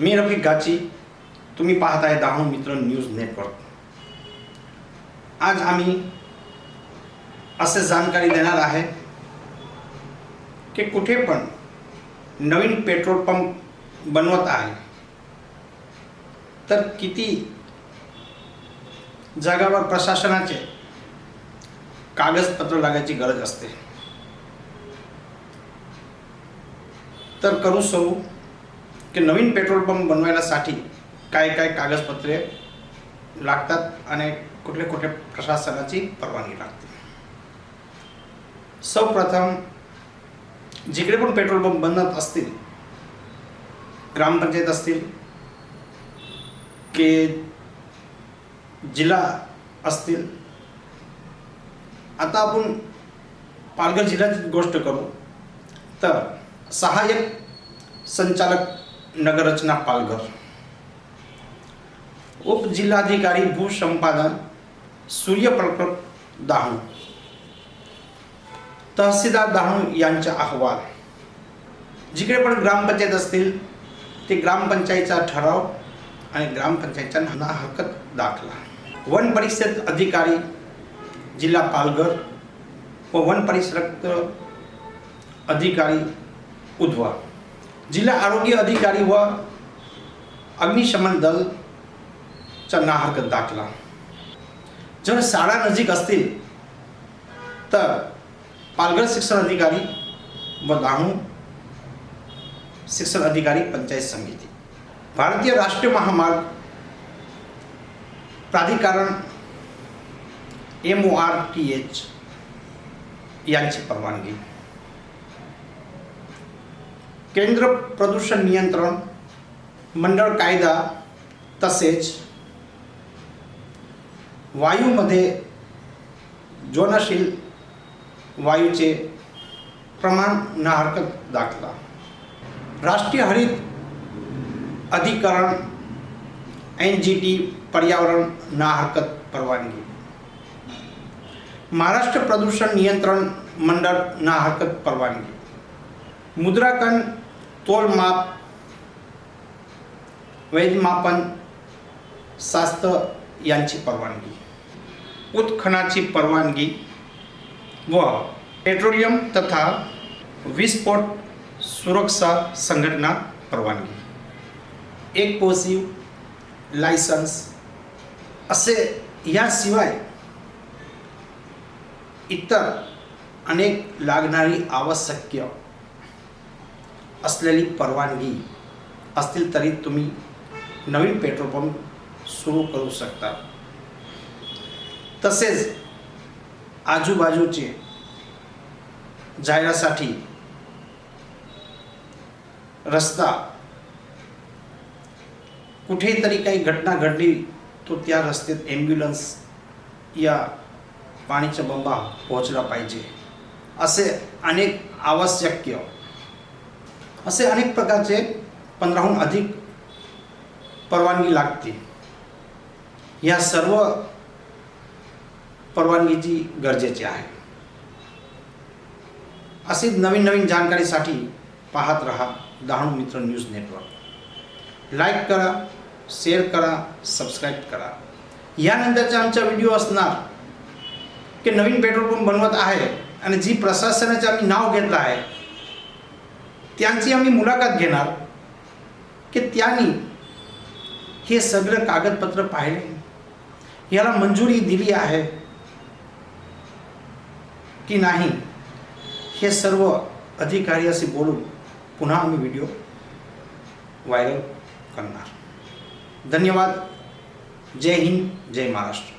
मी रफिक गाची तुम्ही पाहत आहे दाहू मित्र न्यूज नेटवर्क. आज आम्ही असे जानकारी देणार आहे की कुठे पण नवीन पेट्रोल पंप बनवत आहे तर किती जागावर प्रशासनाचे कागदपत्र लागायची गरज असते. तर करू सरू की नवीन पेट्रोल पंप बनवायलासाठी काय काय कागदपत्रे लागतात आणि कुठले कुठले प्रशासनाची परवानगी लागते. सर्वप्रथम जिकडे पण पेट्रोल पंप बनत असतील ग्रामपंचायत असतील की जिल्हा असतील आता आपण पालघर जिल्ह्याची गोष्ट करू तर सहाय्यक संचालक नगररचना पालघर. उपजिल्हाधिकारी भूसंपादन सूर्यप्रकल्प दाहू. तहसीलदार दाहू यांचा अहवाल. जिकडे पण ग्रामपंचायत असतील ते ग्रामपंचायतचा ठराव आणि ग्रामपंचायतचा नाना हरकत दाखला. वन परिषद अधिकारी जिल्हा पालघर व वन परिसर अधिकारी उधवा. जिल्हा आरोग्य अधिकारी व अग्निशमन दलचा ना हरकत दाखला। जर शाळा नजीक असतील तर पालघर शिक्षण अधिकारी व दाहू शिक्षण अधिकारी पंचायत समिती। भारतीय राष्ट्रीय महामार्ग प्राधिकरण M O R T H यांची परवानगी। केंद्र प्रदूषण नियंत्रण मंडळ कायदा तसेच वायूमध्ये ज्वलनशील वायूचे प्रमाण ना हरकत दाखला. राष्ट्रीय हरित अधिकरण एन जी टी पर्यावरण ना हरकत परवानगी. महाराष्ट्र प्रदूषण नियंत्रण मंडळ ना हरकत परवानगी. मुद्रांकन तोलमाप वैधमापन शास्त्र यांची परवानगी. उत्खनाची परवानगी व पेट्रोलियम तथा विस्फोट सुरक्षा संघटना परवानगी. एक पोसिव लायसन्स. असे याशिवाय इतर अनेक लागणारी आवश्यक असलेली परवानगी असतील तरी तुम्ही नवीन पेट्रोल पंप सुरू करू शकता. तसेच आजूबाजूचे जायसाठी रस्ता कुठेतरी काही घटना घडली तो त्या रस्त्यात ॲम्ब्युलन्स या पाणीच्या बंबा पोहोचला पाहिजे. असे अनेक आवश्यक असे अनेक प्रकारचे पंधराहून अधिक परवानगी लागते. या सर्व परवानगीची गरजेची आहे. अशी नवीन नवीन जानकारीसाठी पाहत रहा Dahanu Mitra news network. Like करा शेअर करा सबस्क्राईब करा. यानंतरचे आमचा व्हिडिओ असणार की नवीन पेट्रोल पंप बनवत आहे आणि जी प्रशासनाचे आम्ही नाव घेतलं आहे त्यांची आम्ही मुलाखत घेणार की त्यांनी हे सगळं कागदपत्र पाहिले. याला मंजुरी दिली आहे की नाही हे सर्व अधिकारी असे बोलून पुन्हा आम्ही व्हिडिओ व्हायरल करणार. धन्यवाद. जय हिंद जय महाराष्ट्र.